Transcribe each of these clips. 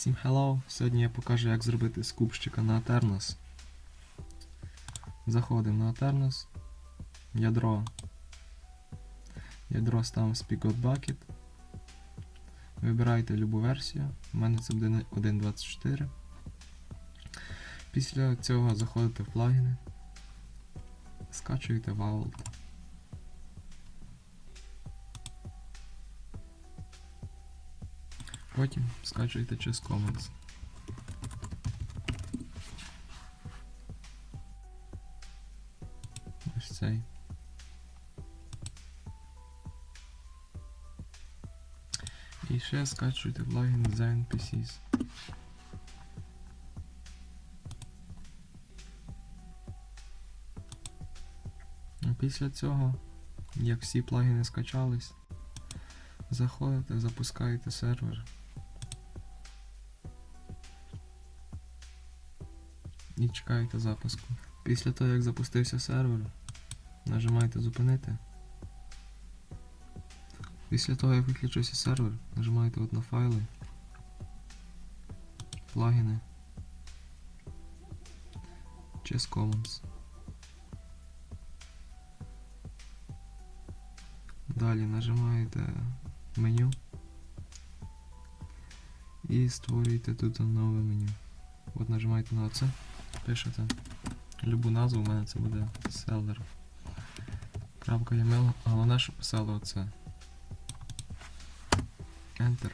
Всім hello! Сьогодні я покажу, як зробити скупщика на Aternos. Заходимо на Aternos. Ядро. Ядро ставимо з Pigot Bucket. Вибирайте любу версію. У мене це буде 1.24. Після цього заходите в плагіни. Скачуєте Vault. Потім скачуєте Chess Commons. Ось цей. І ще скачуєте плагін Design PCs. Після цього, як всі плагіни скачались, заходите, запускаєте сервер. І чекаєте запуску. Після того, як запустився сервер, нажимаєте зупинити. Після того, як виключився сервер, нажимаєте от на файли, плагіни, Chess Commons. Далі нажимаєте меню і створюєте тут нове меню. От нажимаєте на оце пишете любу назву, у мене це буде seller. Крапка .email. Головне, щоб писало оце. Enter.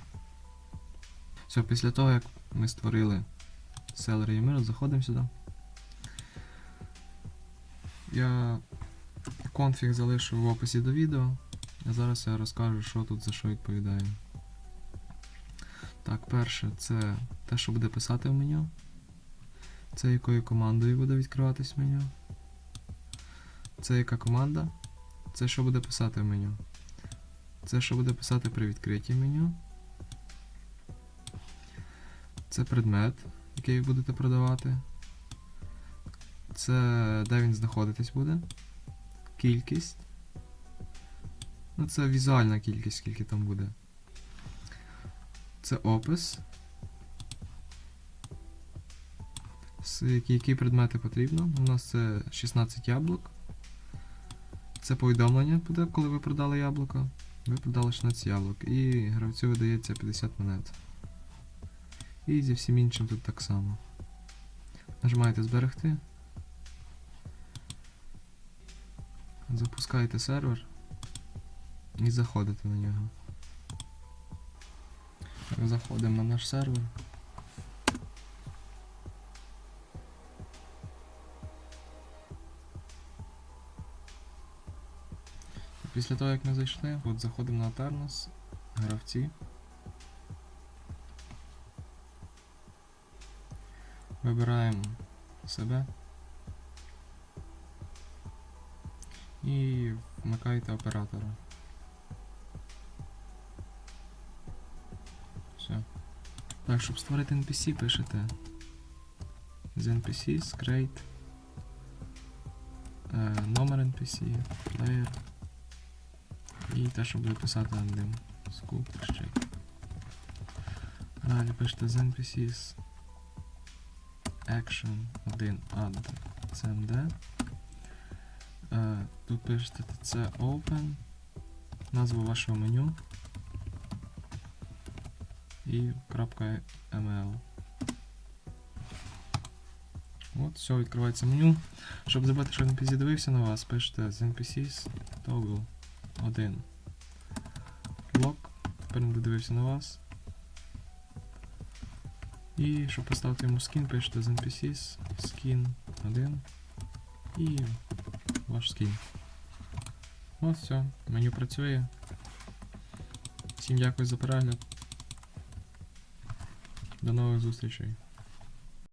Все, після того, як ми створили seller email, заходимо сюди. Я конфіг залишу в описі до відео. А зараз я розкажу, що тут за що відповідає. Так, перше, це те, що буде писати в меню. Це якою командою буде відкриватись меню. Це яка команда. Це що буде писати в меню. Це що буде писати при відкритті меню. Це предмет, який ви будете продавати. Це де він знаходитись буде. Кількість. Ну, це візуальна кількість, скільки там буде. Це опис. Які, які предмети потрібно. У нас це 16 яблук. Це повідомлення буде, коли ви продали яблуко. Ви продали 16 яблук. І гравцю видається 50 монет. І зі всім іншим тут так само. Нажимаєте зберегти. Запускаєте сервер і заходите на нього. Заходимо на наш сервер. Після того, як ми зайшли, от заходимо на Aternos, гравці. Вибираємо себе. І вмикаєте оператора. Все. Так, щоб створити NPC, пишете з NPCs, create, е, номер NPC, player. І те, що буде писати андим. Скупщик. Далі пишете з NPCs Action 1 add CMD. Тут пишете TC Open, назву вашого меню і крапка .ml. От, все, відкривається меню. Щоб зробити, щоб NPC дивився на вас, пишете з NPCs toggle 1. Блок. Тепер він дивився на вас. І щоб поставити йому скін, пишете з NPCs skin 1 і ваш скін. Ось все, меню працює. Всім дякую за перегляд. До нових зустрічей.